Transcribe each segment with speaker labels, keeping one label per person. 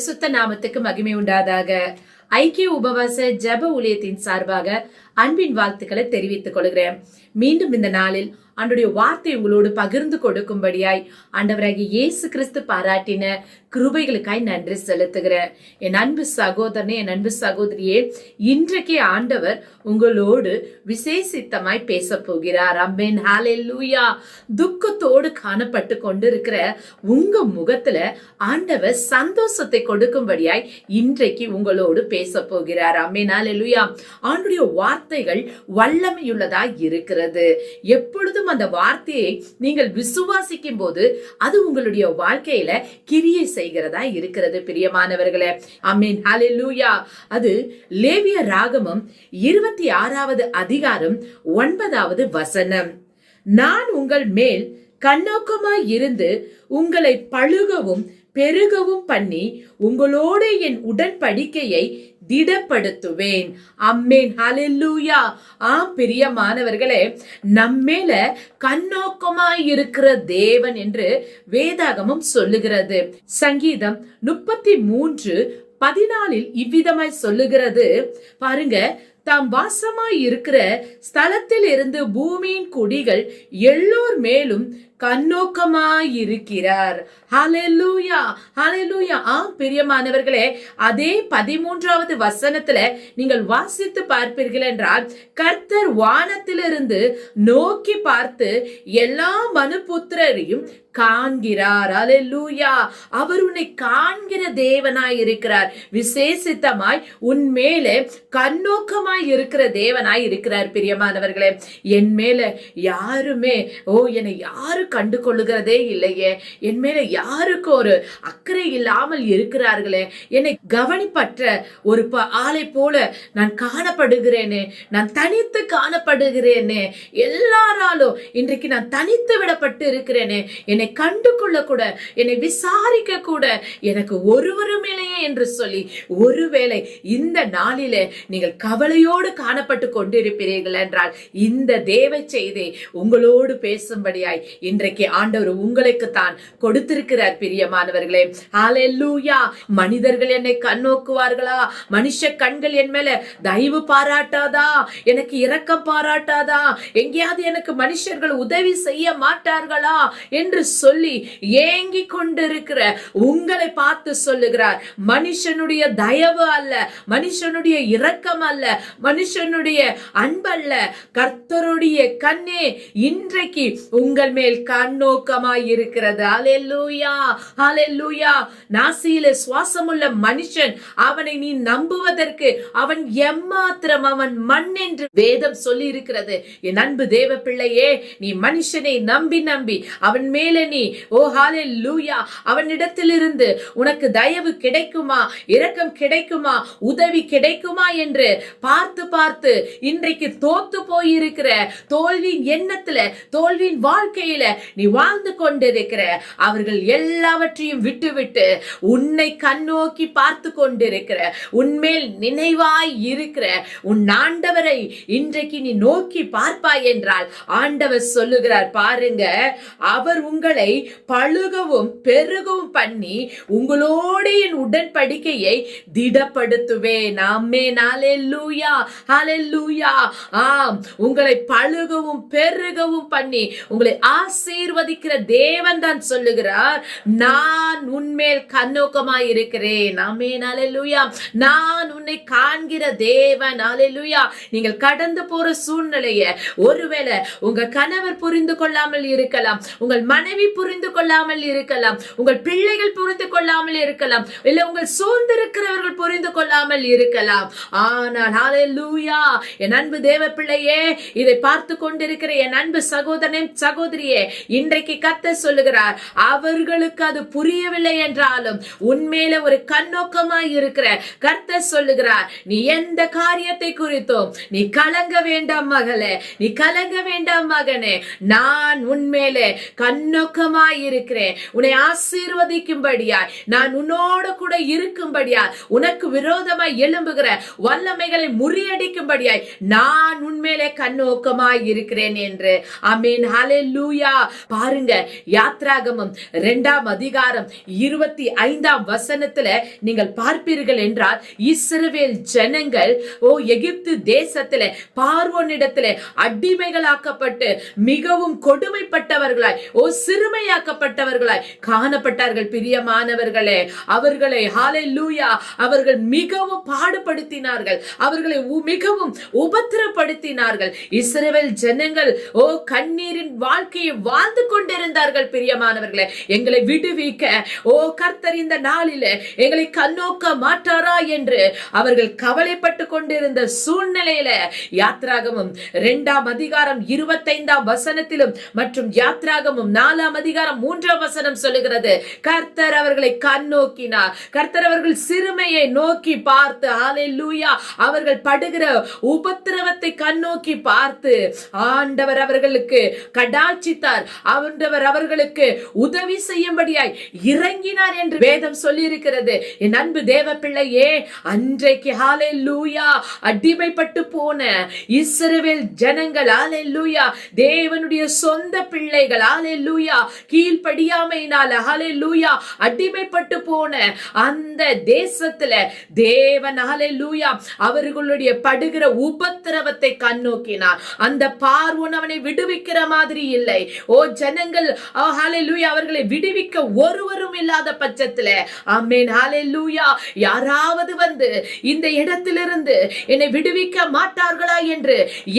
Speaker 1: பரிசுத்த நாமத்துக்கு மகிமை உண்டாதாக. ஐக்கிய உபவாச ஜப ஊழியத்தின் சார்பாக அன்பின் வாழ்த்துக்களை தெரிவித்துக் கொள்கிறேன். மீண்டும் இந்த நாளில் ஆண்டுடைய வார்த்தை உங்களோடு பகிர்ந்து கொடுக்கும்படியாய் ஆண்டவராகிய இயேசு கிறிஸ்து பாராட்டின கிருபைகளுக்காய் நன்றி செலுத்துகிறேன். என் அன்பு சகோதரனே என் அன்பு சகோதரியே இன்றைக்கே ஆண்டவர் உங்களோடு விசேஷித்தமாய் பேச போகிறார். அம்பேன் ஹாலே லூயா துக்கத்தோடு காணப்பட்டு கொண்டிருக்கிற உங்க முகத்துல ஆண்டவர் சந்தோஷத்தை கொடுக்கும்படியாய் இன்றைக்கு உங்களோடு பேச போகிறார். அம்பேன் ஹாலே லூயா ஆண்டுடைய வார்த்தைகள் வல்லமையுள்ளதாய் இருக்கிறது. எப்பொழுதும் அந்த வார்த்தையை நீங்கள் விசுவாசிக்கும் போது அது உங்களுடைய வாழ்க்கையில கிரியை செய்கிறதா இருக்கிறது பிரியமானவர்களே. அம்மீன் ஹalleluya. அது லேவிய ராகமம் இருபத்தி ஆறாவது அதிகாரம் ஒன்பதாவது வசனம். நான் உங்கள் மேல் கண்ணோக்கமாய் இருந்து உங்களை பழுகவும் பெருகவும் பண்ணி உங்களோடு என் உடன்படிக்கையை திடப்படுத்துவேன். அம்மேன். ஹalleluya. ஆம் பிரியமானவர்களே நம்மேல கண்ணோக்கமாய் இருக்கிற தேவன் என்று வேதாகமம் சொல்லுகிறது. சங்கீதம் முப்பத்தி மூன்று பதினாலில் இவ்விதமாய் சொல்லுகிறது. பாருங்க தாம் வாசமாய் இருக்கிற ஸ்தலத்தில் இருந்து பூமியின் குடிகள் எல்லோர் மேலும் கண்ணோக்கமாயிருக்கிறார். இருக்கிறார் ஹலெலூயா ஆ பிரியமானவர்களே அதே பதிமூன்றாவது வசனத்துல நீங்கள் வாசித்து பார்ப்பீர்கள் என்றால் கர்த்தர் வானத்திலிருந்து நோக்கி பார்த்து எல்லா மனுபுத்திரரையும் காண்கிறார். அலெல்லூயா அவர் உன்னை காண்கிற தேவனாய் இருக்கிறார் விசேஷித்தமாய் உன் மேலே கண்ணோக்கமாய் இருக்கிற தேவனாய் இருக்கிறார் பிரியமானவர்களே. என் மேல யாருமே ஓ என்னை யாரு கண்டு கொள்ளுகிறதே இல்லையே. என் மேல யாருக்கும் ஒரு அக்கறை இல்லாமல் இருக்கிறார்களே? என்னை கவனிப்பற்ற ஒரு ஆளை போல நான் காணப்படுகிறேனே. நான் தனித்து காணப்படுகிறேனே. எல்லாராலும் இன்றைக்கு நான் தனித்து விடப்பட்டு இருக்கிறேனே. என்னை கண்டு கொள்ள கூட என்னை விசாரிக்க கூட எனக்கு ஒருவரும் இல்லையே என்று சொல்லி ஒருவேளை இந்த நாளிலே நீங்கள் கவலையோடு காணப்பட்டு கொண்டிருப்பீர்கள் என்றால் இந்த தேவ செய்தி உங்களோடு பேசும்படியாய் இன்றைக்கு ஆண்டவர் உங்களுக்கு தான் கொடுத்திருக்கிறார் பிரியமானவர்களே. ஹalleluya. மனிதர்கள் என்னை கண்ணோக்குவார்களா மனுஷ கண்கள் என் மேல தயவு பாராட்டாதா? எனக்கு இரக்கம் பாராட்டாதா? எங்கேயாவது எனக்கு மனுஷர்கள் உதவி செய்ய மாட்டார்களா? என்று சொல்லி ஏங்கி கொண்டிருக்கிற உங்களை பார்த்து சொல்லுகிறார். மனுஷனுடைய தயவு அல்ல மனுஷனுடைய இரக்கம் அல்ல மனுஷனுடைய அன்பல்ல கர்த்தருடைய கண்ணே இன்றைக்கு உங்கள் மேல் கண்ணோக்கமாய் இருக்கிறது அலெல்லூயா அலெல்லூயா நாசியில சுவாசமுள்ள மனுஷன். அவனை நீ நம்புவதற்கு அவன் எம்மாத்திரம் அவன் மண் என்று வேதம் சொல்லி இருக்கிறது என் அன்பு தேவ பிள்ளையே நீ மனுஷனை நம்பி நம்பி அவன் மேல நீ ஓ ஹாலே லூயா அவனிடத்திலிருந்து உனக்கு தயவு கிடைக்குமா? இரக்கம் கிடைக்குமா? உதவி கிடைக்குமா? என்று பார்த்து பார்த்து இன்றைக்கு தோத்து போயிருக்கிற தோல்வியின் எண்ணத்துல தோல்வியின் வாழ்க்கையில நீ வாழ்ந்து கொண்டிருக்கிற. அவர்கள் எல்லாவற்றையும் விட்டுவிட்டு உன்னை கண்ணோக்கி பார்த்து கொண்டிருக்கிற. உன்மேல் நினைவாய் இருக்கிற. உன் ஆண்டவரை இன்றைக்கு நீ நோக்கி பார்ப்பாய் என்றால் ஆண்டவர் சொல்லுகிறார் பாருங்க அவர் உங்களை பழுகவும் பெருகவும் பண்ணி உங்களோட என் உடன்படிக்கையை திடப்படுத்துவேன். ஆமே ஹalleluya. ஹalleluya. ஆம். உங்களை பழுகவும் பெருகவும் பண்ணி உங்களை ஆசீர்வதிக்கிற தேவன் தான் சொல்லுகிறார் நான் உன்மேல் கண்ணோக்கமாய் இருக்கிறேன். ஆமென். ஹalleluya. நான் உன்னை காண்கிற தேவன். ஹalleluya. நீங்கள் கடந்து போற சூழ்நிலைய ஒருவேளை உங்க கணவர் புரிந்து கொள்ளாமல் இருக்கலாம் உங்கள் மனைவி புரிந்து கொள்ளாமல் இருக்கலாம் உங்கள் பிள்ளைகள் புரிந்து கொள்ளாமல் இருக்கலாம் இல்ல உங்கள் சூழ்ந்திருக்கிறவர்கள் புரிந்து கொள்ளாமல் இருக்கலாம். ஆனால் ஹalleluya என் அன்பு தேவ பிள்ளையே இதை பார்த்து கொண்டிருக்கிற என் அன்பு சகோதரனே சகோதரியே இன்றைக்கு கத்த சொல்லுகிறார் அவர்களுக்கு அது புரியவில்லை என்றாலும் உண்மையில ஒரு கண்ணோக்கமாய் இருக்கிற கர்த்தர் சொல்லுகிறார் நீ எந்த காரியத்தை குறித்தும் நீ கலங்க வேண்டாம் மகளே நீ கலங்க வேண்டாம் மகனே நான் உன்மேலே கண்ணோக்கமாய் இருக்கிறேன். உன்னை ஆசீர்வதிக்கும்படியாய் நான் உன்னோடு கூட இருக்கும்படியாய் உனக்கு விரோதமாய் எழும்புகிற வல்லமைகளை முறியடிக்கும்படியாய் நான் உண்மையிலே கண்ணோக்கமாய் இருக்கிறேன் என்று. அமீன் ஹalleluya. பாருங்க யாத்ராகமம் இரண்டாம் அதிகாரம் இருபத்தி ஐந்தாம் வசனத்துல நீங்கள் பார்ப்பீர்கள் என்றால் இஸ்ரவேல் ஜனங்கள் ஓ எகிப்து தேசத்துல பார்வோனிடத்துல அடிமைகளாக்கப்பட்டு மிகவும் கொடுமைப்பட்டவர்களாய் ஓ சிறுமையாக்கப்பட்டவர்களாய் காணப்பட்டார்கள் பிரியமானவர்களே. அவர்களை ஹalleluya அவர்கள் மிகவும் பாடுபடுத்தினார்கள். அவர்களை உ- மிகவும் உபத்திரப்படுத்தினார்கள். இஸ்ரவேல் ஜனங்கள் ஓ கண்ணீரின் வாழ்க்கையை வாழ்ந்து கொண்டிருந்தார்கள் பிரியமானவர்களே. எங்களை விடுவிக்க ஓ கர்த்தர் இந்த நாளில எங்களை கண்ணோக்க மாட்டாரா என்று அவர்கள் கவலைப்பட்டு கொண்டிருந்த சூழ்நிலையில யாத்ராகமும் இரண்டாம் அதிகாரம் இருபத்தைந்தாம் வசனத்திலும் மற்றும் யாத்ராகமும் நாலாம் அதிகாரம் மூன்றாம் வசனம் சொல்லுகிறது கர்த்தர் அவர்களை கண்ணோக்கினார். கர்த்தர் அவர்கள் சிறுமையை நோக்கி பார்த்து ஹalleluya. அவர்கள் படுகிற உபத்திரவத்தை கண்ணோக்கி பார்த்து ஆண்டவர் அவர்களுக்கு கடாட்சித்தார். அவன்றவர் அவர்களுக்கு உதவி செய்யும்படியாய் இறங்கினார் என்று வேதம் சொல்லி இருக்கிறது என் அன்பு தேவ பிள்ளையே அன்றைக்கு லூயா அடிமைப்பட்டு போன இஸ்ரவேல் ஜனங்கள் லூயா தேவனுடைய சொந்த பிள்ளைகள் நாள ஹாலே லூயா அடிமைப்பட்டு போன அந்த தேசத்துல தேவன் ஹalleluya அவர்களுடைய படுகிற உபத்திரவத்தை கண்ணோக்கினார். அந்த பார்வன் அவனை விடுவிக்கிற மாதிரி இல்லை. ஓ ஜனங்கள் அவர்களை விடுவிக்க ஒருவரும் இல்லாத பட்சத்துல. ஆமென் ஹalleluya. யாராவது வந்து இந்த இடத்திலிருந்து என்னை விடுவிக்க மாட்டார்களா என்று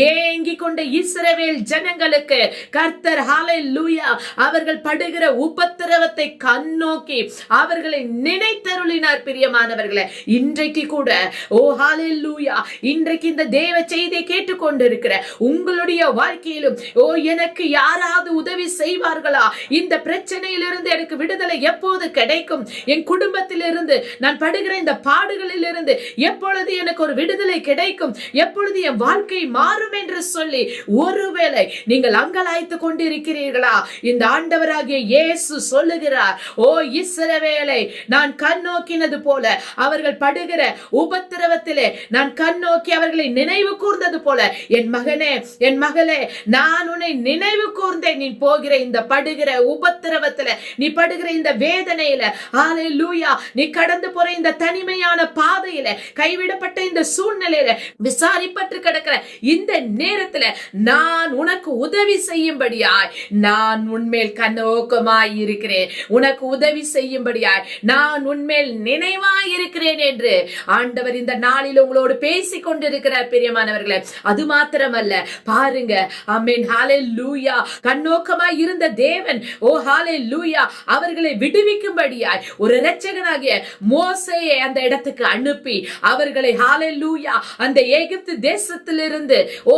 Speaker 1: ஏங்கி கொண்ட இஸ்ரவேல் ஜனங்களுக்கு கர்த்தர் ஹalleluya அவர்கள் படுகிற உபத்திரவத்தை கண்ணோக்கி அவர்களை நினைத்தருளினார் பிரியமானவர்களே. இன்றைக்கு கூட ஓ ஹalleluya இன்றைக்கு இந்த தேவ செய்தியை கேட்டுக்கொண்டிருக்கிற உங்களுடைய வாழ்க்கையிலும் ஓ எனக்கு யாராவது உதவி செய்வார்களா? இந்த பிரச்சனையிலிருந்து எனக்கு விடுதலை எப்போது கிடைக்கும்? என் குடும்பத்திலிருந்து நான் படுகிற இந்த பாடுகளிலிருந்து எப்பொழுது எனக்கு ஒரு விடுதலை கிடைக்கும்? எப்பொழுது என் வாழ்க்கை மாறும் என்று சொல்லி ஒருவேளை நீங்கள் அங்கலாய்த்து கொண்டிருக்கிறீர்களா? இந்த ஆண்டவராகிய இயேசு சொல்லுகிறார் ஓ இஸ்ரவேலை நான் கண்ணோக்கினது போல அவர்கள் படுகிற உபத்திரவத்திலே நான் கண்ணோக்கி அவர்களை நினைவு கூர்ந்தது போல. என் மகனே என் மகளே நான் உன்னை நினைவு கூர்ந்தேன். நீ போகிற இந்த படுகிற உபத்திரவத்துல நீ படுகிற இந்த வேதனையில ஆலை லூயா நீ கடந்து போற இந்த தனிமையான பாதையில கைவிடப்பட்ட இந்த சூழ்நிலையில விசாரிப்பட்டு கிடக்கிற இந்த நேரத்துல நான் உனக்கு உதவி செய்யும்படியாய் நான் உன்மேல் கண்ணோக்கமாய் இருக்கிறேன். உனக்கு உதவி செய்யும்படியாய் நான் உன்மேல் நினைவாய் இருக்கிறேன் என்று ஆண்டவர் இந்த நாளில் உங்களோடு பேசி கொண்டிருக்கிறார் பிரியமானவர்களே. அது மாத்திரமல்ல பாருங்க ஆமீன் ஹாலே லூயா கண்ணோ நோக்கமாய் இருந்த தேவன் ஓ ஹாலே லூயா அவர்களை விடுவிக்கும்படியாய் ஒரு இரட்சகனாகிய மோசையை அந்த இடத்துக்கு அனுப்பி அவர்களை ஹாலே லூயா அந்த எகிப்து தேசத்திலிருந்து ஓ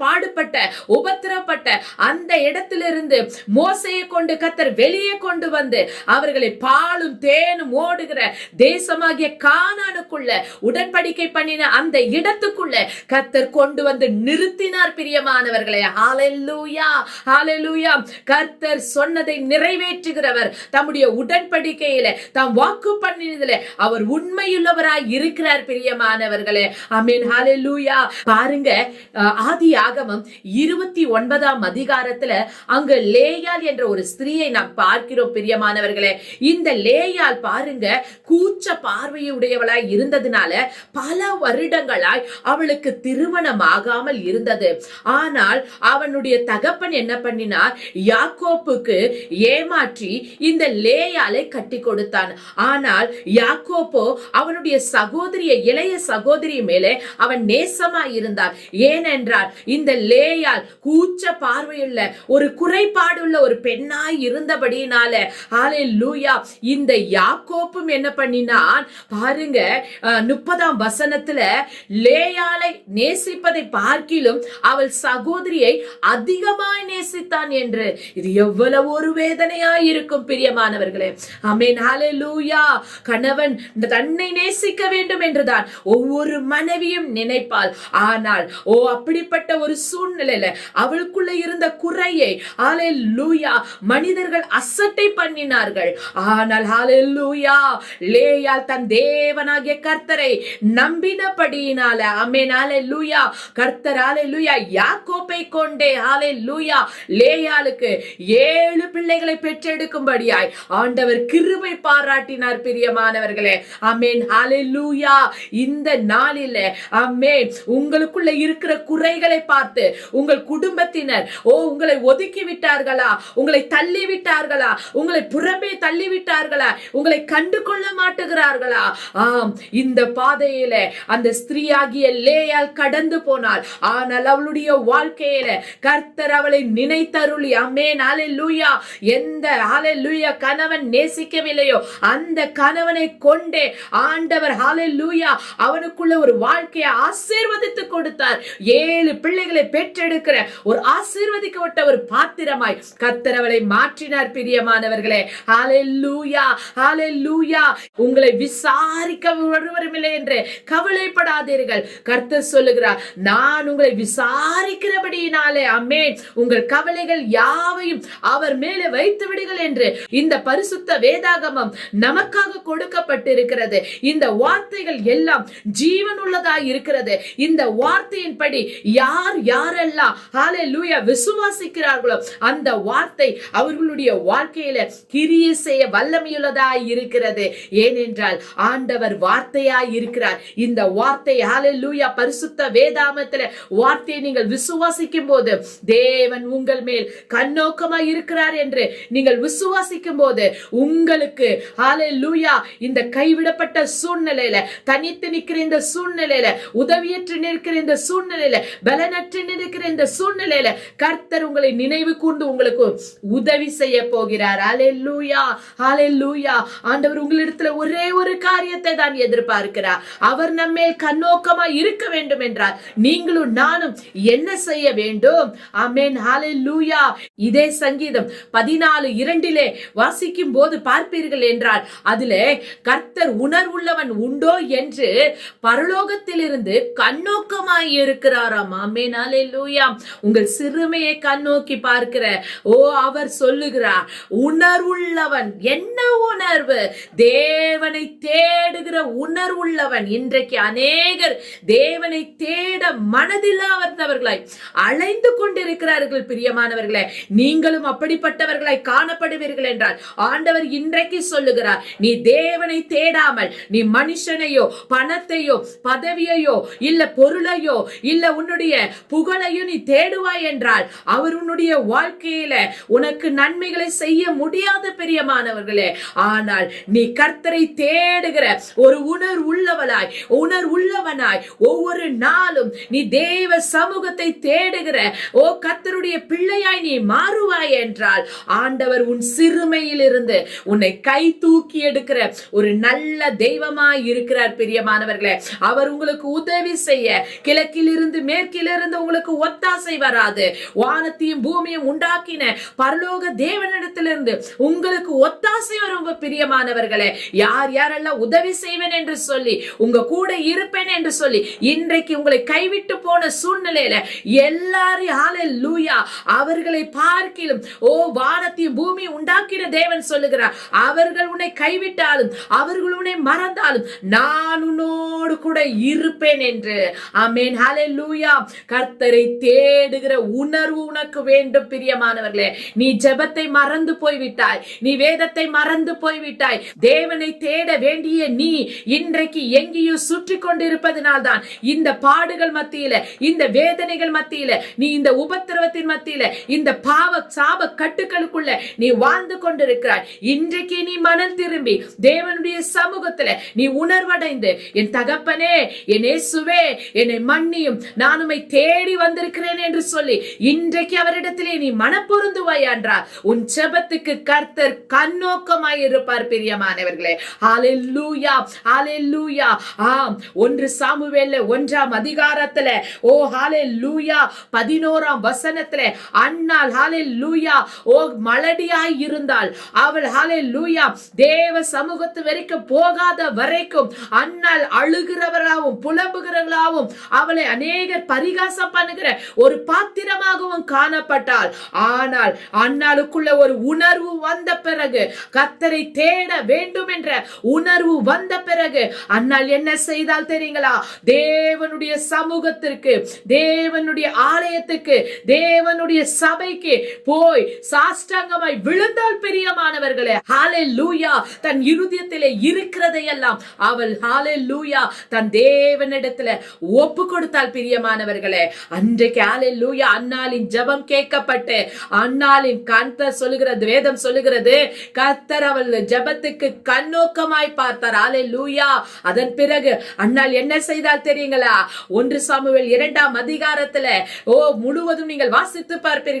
Speaker 1: பாடுபட்ட உபத்திரப்பட்ட அந்த இடத்திலிருந்து மோசையை கொண்டு கத்தர் வெளியே கொண்டு வந்து அவர்களை பாலும் தேனும் ஓடுகிற தேசமாகிய கானானுக்குள்ள உடன்படிக்கை பண்ணின அந்த இடத்துக்குள்ள கத்தர் கொண்டு வந்து நிறுத்தினார் பிரியமானவர்களை. பிரியமானவர்களே ஹalleluya. ஹalleluya கர்த்தர் சொன்னதை நிறைவேற்றுகிறவர். தம்முடைய உடன்படிக்கையில தாம் வாக்கு பண்ணினதுல அவர் உண்மையுள்ளவராய் இருக்கிறார் பிரியமானவர்களே. அமீன் ஹalleluya பாருங்க ஆதி ஆகமம் இருபத்தி ஒன்பதாம் அதிகாரத்துல அங்க லேயால் என்ற ஒரு ஸ்திரீயை நாம் பார்க்கிறோம் பிரியமானவர்களே. இந்த லேயால் பாருங்க கூச்ச பார்வையுடையவளாய் இருந்ததுனால பல வருடங்களாய் அவளுக்கு திருமணம் ஆகாமல் இருந்தது. ஆனால் அவனுடைய தகப்பன் என்ன பண்ணினார்? யாக்கோப்புக்கு ஏமாற்றி இந்த லேயாலை கட்டி கொடுத்தான். ஆனால் யாக்கோப்போ அவனுடைய சகோதரிய இளைய சகோதரி மேலே அவன் நேசமா இருந்தார் ஏனென்றால் இந்த லேயால் கூச்ச பார்வையுள்ள ஒரு குறைபாடுள்ள ஒரு பெண்ணாய் இருந்தபடியினால லூயா இந்த யாக்கோப்பும் என்ன பண்ணினான்? பாருங்க முப்பதாம் வசனத்துல லேயாலை நேசிப்பதை பார்க்கிலும் அவள் சகோதரியை அதிகமாய் நேசித்தான் என்று. இது எவ்வளவு ஒரு வேதனையாய் இருக்கும் பிரியமானவர்களே. அமேன் ஹalleluya. கணவன் தன்னை நேசிக்க வேண்டும் என்றுதான் ஒவ்வொரு மனைவியும் நினைப்பாள். ஆனால் ஓ அப்படிப்பட்ட ஒரு சூழ்நிலையில அவளுக்குள்ள இருந்த குறையை லூயா மனிதர்கள் அசட்டை பண்ணினார்கள். ஆனால் ஹாலே லூயா லேயால் தன் தேவனாகிய கர்த்தரை நம்பினபடியினால அமேன் ஹாலே லூயா கர்த்தர் ஹாலே லூயா யாக்கோப்பை கொண்டே ஹாலே லூயா லே லேயாளுக்கு ஏழு பிள்ளைகளை பெற்றெடுக்கும்படியாய் ஆண்டவர் கிருபை பாராட்டினார் பிரியமானவர்களே. அமேன் ஹalleluya. இந்த நாளில அமேன் உங்களுக்குள்ள இருக்கிற குறைகளை பார்த்து உங்கள் குடும்பத்தினர் ஓ உங்களை ஒதுக்கி விட்டார்களா உங்களை தள்ளி விட்டார்களா உங்களை புறம்பே தள்ளி விட்டார்களா உங்களை கண்டு கொள்ள மாட்டுகிறார்களா? ஆம். இந்த பாதையில அந்த ஸ்திரீயாகிய லேயால் கடந்து போனாள். ஆனால் அவளுடைய வாழ்க்கையில கர்த்தர் அவளை நினைத்த நினைத்தருளி அம்மேன் ஹalleluya. எந்த ஹalleluya கணவன் நேசிக்கவில்லையோ அந்த கணவனை கொண்டே ஆண்டவர் ஹalleluya அவனுக்குள்ள ஒரு வாழ்க்கையை ஆசீர்வதித்து கொடுத்தார். ஏழு பிள்ளைகளை பெற்றெடுக்கிற ஒரு ஆசீர்வதிக்கப்பட்ட ஒரு பாத்திரமாய் கத்தரவளை மாற்றினார் பிரியமானவர்களே. ஹalleluya ஹalleluya. உங்களை விசாரிக்க வருவரும் இல்லை என்று கவலைப்படாதீர்கள். கர்த்தர் சொல்லுகிறார் நான் உங்களை விசாரிக்கிறபடியினாலே அமேன் உங்கள் கவலைகள் யாவையும் அவர் மேலே வைத்து விடுங்கள் என்று இந்த பரிசுத்த வேதாகமம் நமக்காக கொடுக்கப்பட்டிருக்கிறது. இந்த வார்த்தைகள் எல்லாம் ஜீவனுள்ளதாய் இருக்கிறது. இந்த வார்த்தையின்படி யார் யாரெல்லாம் ஹalleluya விசுவாசிக்கிறார்களோ அந்த வார்த்தை அவர்களுடைய வாழ்க்கையில கிரிய செய்ய வல்லமையுள்ளதாய் இருக்கிறது. ஏனென்றால் ஆண்டவர் வார்த்தையாய் இருக்கிறார். இந்த வார்த்தை ஹalleluya பரிசுத்த வேதாமத்துல வார்த்தையை நீங்கள் விசுவாசிக்கும் போது தேவன் உங்கள் மேல் கண்ணோக்கமாய் இருக்கிறார் என்று நீங்கள் விசுவாசிக்கும் போது உங்களுக்கு ஹalleluya இந்த கைவிடப்பட்ட சூழ்நிலையில தனித்து நிற்கிற இந்த சூழ்நிலையில உதவியற்று நிற்கிற இந்த சூழ்நிலையில பலனற்று நிற்கிற இந்த சூழ்நிலையில கர்த்தர் உங்களை நினைவு கூர்ந்து உங்களுக்கு உதவி செய்ய போகிறார். ஹalleluya லூயா ஆண்டவர் உங்களிடத்துல ஒரே ஒரு காரியத்தை தான் எதிர்பார்க்கிறார். அவர் நம்மேல் கண்ணோக்கமா இருக்க வேண்டும் என்றார். நீங்களும் நானும் என்ன செய்ய வேண்டும்? ஆமென் ஹலெலுயா இதே சங்கீதம் பதினாலு இரண்டிலே வாசிக்கும் போது பார்ப்பீர்கள் என்றால் அதிலே கர்த்தர் உணர்வுள்ளவன் உண்டோ என்று பரலோகத்திலிருந்து கண்ணோக்கமாய் இருக்கிறாராம். ஆமே ஹalleluya. உங்கள் சிறுமையை கண்ணோக்கி பார்க்கிற ஓ அவர் சொல்லுகிறார் உணர்வுள்ளவன் என்ன உணர்வு? தேவனை தேடுகிற உணர்வுள்ளவன். இன்றைக்கு அநேகர் தேவனை தேட மனதில்லாதவர்களாய் அலைந்து கொண்டிருக்கிறார்கள் பிரியமான பிரியமானவர்களே நீங்களும் அப்படிப்பட்டவர்களாய் காணப்படுவீர்கள் என்றால் ஆண்டவர் இன்றைக்கு சொல்லுகிறார் நீ தேவனை தேடாமல் நீ மனுஷனையோ பணத்தையோ பதவியையோ இல்ல பொருளையோ இல்ல உன்னுடைய புகழையோ நீ தேடுவாய் என்றால் அவர் உன்னுடைய வாழ்க்கையில உனக்கு நன்மைகளை செய்ய முடியாத பிரியமானவர்களே. ஆனால் நீ கர்த்தரை தேடுகிற ஒரு உணர் உள்ளவளாய் உணர் உள்ளவனாய் ஒவ்வொரு நாளும் நீ தேவ சமூகத்தை தேடுகிற ஓ கர்த்தருடைய பிள்ளையாய் நீ மாறுவாய் என்றால் ஆண்டவர் உன் சிறுமையிலிருந்து உன்னை கை தூக்கி எடுக்கிற ஒரு நல்ல தெய்வமாய் இருக்கிறார் பிரியமானவர்களே. அவர் உங்களுக்கு உதவி செய்ய கிழக்கிலிருந்து மேற்கிலிருந்து உங்களுக்கு ஒத்தாசை வராது. வானத்தையும் பூமியும் உண்டாக்கின பரலோக தேவனிடத்திலிருந்து உங்களுக்கு ஒத்தாசை வரும் உங்க பிரியமானவர்களே. யார் யாரெல்லாம் உதவி செய்வேன் என்று சொல்லி உங்க கூட இருப்பேன் என்று சொல்லி இன்றைக்கு உங்களை கைவிட்டு போன சூழ்நிலையில எல்லாரும் அவர் அவர்களை பார்க்கிலும் ஓ வானத்தையும் பூமி உண்டாக்கின தேவன் சொல்லுகிறார். அவர்கள் உன்னை கைவிட்டாலும் அவர்கள் உன்னை மறந்தாலும் நான் உன்னோடு கூட இருப்பேன் என்று. ஆமேன். ஹலே லூயா கர்த்தரை தேடுகிற உணர்வு உனக்கு வேண்டும் பிரியமானவர்களே. நீ ஜெபத்தை மறந்து போய்விட்டாய். நீ வேதத்தை மறந்து போய்விட்டாய். தேவனை தேட வேண்டிய நீ இன்றைக்கு எங்கேயோ சுற்றி கொண்டிருப்பதனால் தான் இந்த பாடுகள் மத்தியில இந்த வேதனைகள் மத்தியில நீ இந்த உபத்திரவத்தின் மத்தியில இந்த பாவ சாப கட்டுக்களுக்குள்ள நீ வாழ்ந்து கொண்டிருக்கிறாய். இன்றைக்கு நீ மனம் திரும்பி தேவனுடைய சமூகத்துல நீ உணர்வடைந்து என் தகப்பனே என் இயேசுவே என்னை மன்னியும். நான் உம்மை தேடி வந்திருக்கிறேன் என்று சொல்லி இன்றைக்கு அவரிடத்திலே நீ மனப்பொருந்துவாய் என்றார். உன் செபத்துக்கு கர்த்தர் கண்ணோக்கமாய் இருப்பார் பிரியமானவர்களே. ஹalleluya ஹalleluya. ஆம் ஒன்று சாமுவேல்ல ஒன்றாம் அதிகாரத்துல ஓ ஹalleluya பதினோராம் வசனத்துல அன்னாள் லூயா ஓ மலடியாய் இருந்தாள் அவள் ஹாலே லூயா தேவ சமூகத்து வரைக்கும் போகாத வரைக்கும் அன்னாள் அழுகிறவர்களாகவும் புலம்புகிறவர்களாகவும் அவளை அநேகர் பரிகாசம் பண்ணுகிற ஒரு பாத்திரமாகவும் காணப்பட்டாள். ஆனால் அன்னாளுக்குள்ள ஒரு உணர்வு வந்த பிறகு கத்தரை தேட வேண்டும் என்ற உணர்வு வந்த பிறகு அன்னால் என்ன செய்தால் தெரியுங்களா? தேவனுடைய சமூகத்திற்கு தேவனுடைய ஆலயத்துக்கு தேவனுடைய சபைக்கு போய் சாஷ்டாங்கமாய் விழுந்தால் பிரியமானவர்களே ஹாலே லூயா தன் இருதயத்திலே இருக்கிறதையெல்லாம் அவள் ஹாலே லூயா தன் தேவனிடத்துல ஒப்பு கொடுத்தால் பிரியமானவர்களே. அன்றைக்கு ஹாலே லூயா அன்னாலின் ஜபம் கேட்கப்பட்டு அன்னாலின் கர்த்தர் சொல்லுகிறது வேதம் சொல்லுகிறது கர்த்தர் அவள் ஜபத்துக்கு கண்ணோக்கமாய் பார்த்தார் ஹாலே லூயா அதன் பிறகு அன்னாள் என்ன செய்தால் தெரியுங்களா? ஒன்று சாமுவேல் இரண்டாம் அதிகாரத்துல ஓ முழுவதும் நீங்கள் வாசித்து பார்ப்பீர்கள்.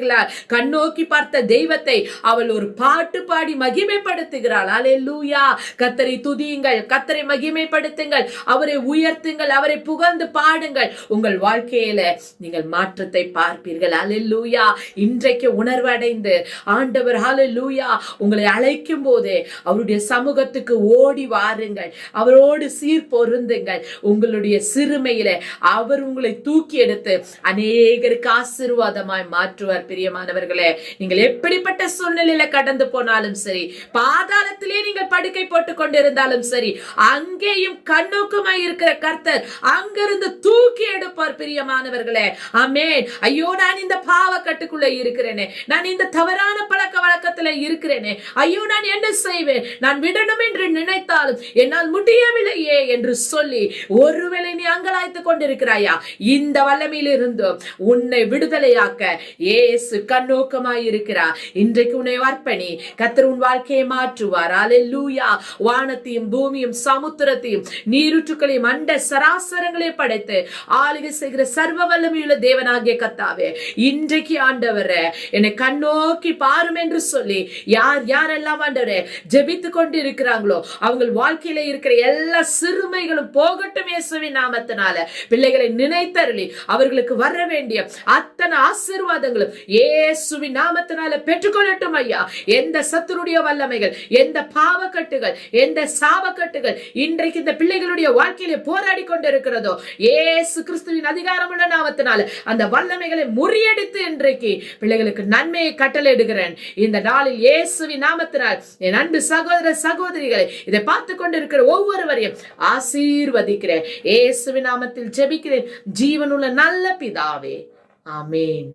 Speaker 1: கண்ணோக்கி பார்த்த தெய்வத்தை அவள் ஒரு பாட்டு பாடி மகிமைப்படுத்துகிறாள். அல்லேலூயா கத்தரை துதியுங்கள். கத்தரை மகிமைப்படுத்துங்கள். அவரை உயர்த்துங்கள். அவரை புகழ்ந்து பாடுங்கள். உங்கள் வாழ்க்கையில நீங்கள் மாற்றத்தை பார்ப்பீர்கள். அல்லேலூயா இன்றைக்கு உணர்வடைந்து ஆண்டவர் ஹalleluya உங்களை அழைக்கும் போதே அவருடைய சமூகத்துக்கு ஓடி வாருங்கள். அவரோடு சீர் பொருந்துங்கள். உங்களுடைய சிறுமையில அவர் உங்களை தூக்கி எடுத்து அநேகருக்கு ஆசீர்வாதமாய் மாற்றுவார். பிரியமானவர்களே நீங்கள் எப்படிப்பட்ட சூழ்நிலையில கடந்து போனாலும் சரி பாதாளத்திலே நீங்கள் படுக்கை போட்டுக் கொண்டிருந்தாலும் சரி அங்கேயும் கண்ணோக்கமாய் இருக்கிற கர்த்தர் அங்கிருந்து தூக்கி எடுப்பார் பிரியமானவர்களே அமேன் ஐயோ நான் இந்த பாவ கட்டுக்குள்ள இருக்கிறேனே. நான் இந்த தவறான பழக்க வழக்கத்துல இருக்கிறேனே. ஐயோ நான் என்ன செய்வேன்? நான் விடணும் என்று நினைத்தாலும் என்னால் முடியவில்லையே என்று சொல்லி ஒருவேளை நீ அங்கலாய்த்துக் கொண்டிருக்கிறாயா? இந்த வல்லமையிலிருந்து உன்னை விடுதலையாக்க ஏ இயேசு கண்ணோக்கமாய் இருக்கிறார் இன்றைக்கு உன்னை அர்ப்பணி கத்தர் உன் வாழ்க்கையை மாற்றுவார். அலெல்லூயா வானத்தையும் பூமியும் சமுத்திரத்தையும் நீருற்றுக்களையும் அண்ட சராசரங்களை படைத்து ஆளுகை செய்கிற சர்வ வல்லமையுள்ள தேவனாகிய கத்தாவே இன்றைக்கு ஆண்டவரே என்னை கண்ணோக்கி பாரும் என்று சொல்லி யார் யாரெல்லாம் ஆண்டவரே ஜெபித்து கொண்டு இருக்கிறாங்களோ அவங்க வாழ்க்கையில இருக்கிற எல்லா சிறுமைகளும் போகட்டும் இயேசுவின் நாமத்தினால. பிள்ளைகளை நினைத்தருளி அவர்களுக்கு வர வேண்டிய அத்தனை ஆசீர்வாதங்களும் இயேசுவின் நாமத்தினால பெற்றுக்கொள்ளட்டும் ஐயா. எந்த சத்துருடைய வல்லமைகள் எந்த பாவக்கட்டுகள் எந்த சாபக்கட்டுகள் இன்றைக்கு இந்த பிள்ளைகளுடைய வாழ்க்கையில போராடி கொண்டிருக்கிறதோ ஏசு கிறிஸ்துவின் அதிகாரமுள்ள நாமத்தினால அந்த வல்லமைகளை முறியடித்து இன்றைக்கு பிள்ளைகளுக்கு நன்மையை கட்டளையிடுகிறேன். இந்த நாளில் இயேசுவின் நாமத்தினால் என் அன்பு சகோதர சகோதரிகளை இதை பார்த்து கொண்டிருக்கிற ஒவ்வொருவரையும் ஆசீர்வதிக்கிறேன். இயேசுவின் நாமத்தில் ஜெபிக்கிறேன். ஜீவனுள்ள நல்ல பிதாவே. ஆமேன்.